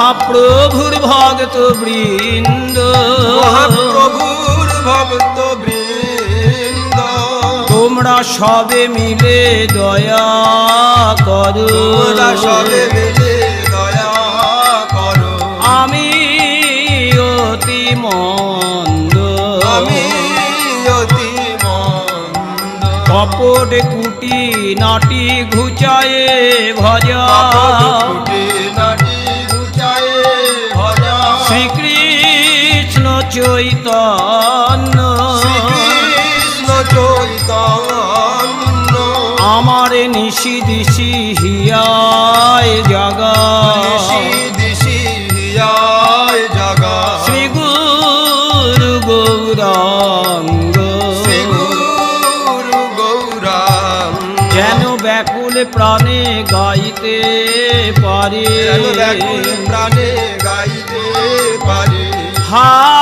মহাপ্রভুর ভক্ত বৃন্দ। মহাপ্রভুর ভক্ত বৃন্দ। তোমরা সবে মিলে দয়া করো। তোমরা সবে মিলে দয়া করো। আমি অতি মন্দ। আমি অতি মন্দ। কপট কুটি নাটি ঘুচায়ে ভজা। চৈতন্য। শ্রীকৃষ্ণ চৈতন্য আমার নিশি দিশি হিয়ায় জাগা। দিশি দিশি হিয়ায় জাগা শ্রী গুরু গৌরাঙ্গ। শ্রী গুরু গৌরাম যেন ব্যাকুল প্রাণে গাইতে পারে। যেন ব্যাকুল প্রাণে গাইতে পারে। হা